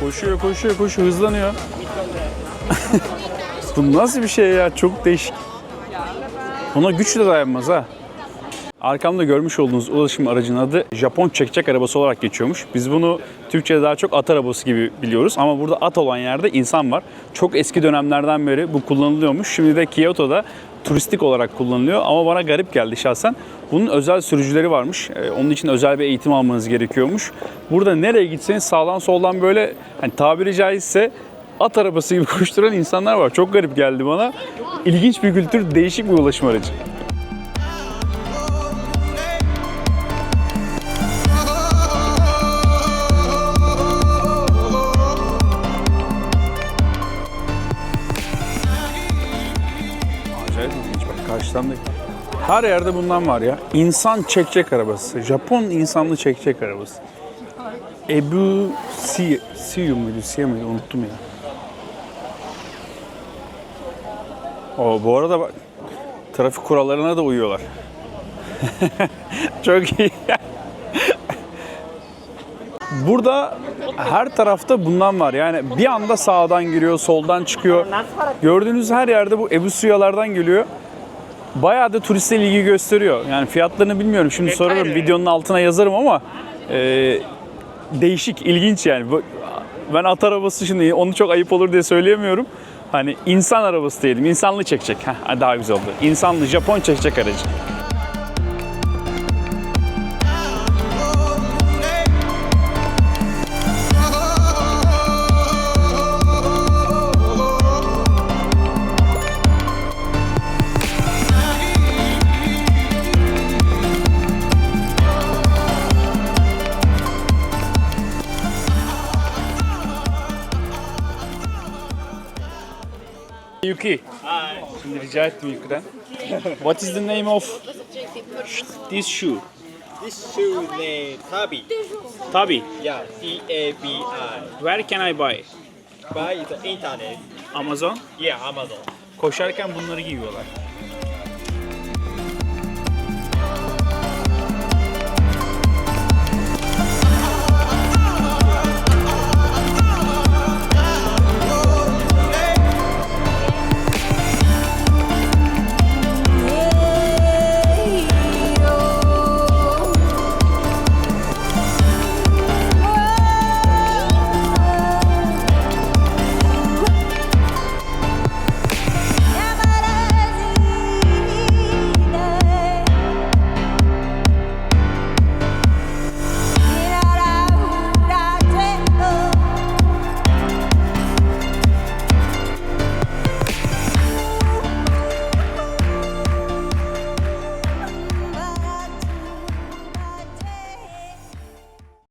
Koşuyor, koşuyor, koşuyor, hızlanıyor. Bu nasıl bir şey ya? Çok değişik. Buna güç de dayanmaz ha. Arkamda görmüş olduğunuz ulaşım aracının adı Japon çekçek arabası olarak geçiyormuş. Biz bunu Türkçe'de daha çok at arabası gibi biliyoruz ama burada at olan yerde insan var. Çok eski dönemlerden beri bu kullanılıyormuş. Şimdi de Kyoto'da turistik olarak kullanılıyor ama bana garip geldi şahsen. Bunun özel sürücüleri varmış. Ee, Onun için özel bir eğitim almanız gerekiyormuş. Burada nereye gitseniz sağdan soldan böyle hani tabiri caizse at arabası gibi koşturan insanlar var. Çok garip geldi bana. İlginç bir kültür, değişik bir ulaşım aracı. Da. Her yerde bundan var ya. İnsan çekecek arabası. Japon insanlı çekecek arabası. Ebu Si, Siyu muydu? Siye muydu? Unuttum ya. O bu arada bak trafik kurallarına da uyuyorlar. Çok iyi. Burada her tarafta bundan var. Yani bir anda sağdan giriyor, soldan çıkıyor. Gördüğünüz her yerde bu Ebu Suyalardan geliyor. Bayağı da turiste ilgi gösteriyor. Yani fiyatlarını bilmiyorum. Şimdi sorarım, videonun altına yazarım ama e, değişik, ilginç yani. Ben at arabası şimdi onu çok ayıp olur diye söyleyemiyorum. Hani insan arabası diyelim, insanlı çekecek. Heh, daha güzel oldu. İnsanlı Japon çekecek aracı. Yuki. Şimdi rica ettim Yuki'den. What is the name of this shoe? This shoe name Tabi. Tabi. Yeah, T A B I. Where can I buy? Buy the internet. Amazon. Yeah, Amazon. Koşarken bunları giyiyorlar.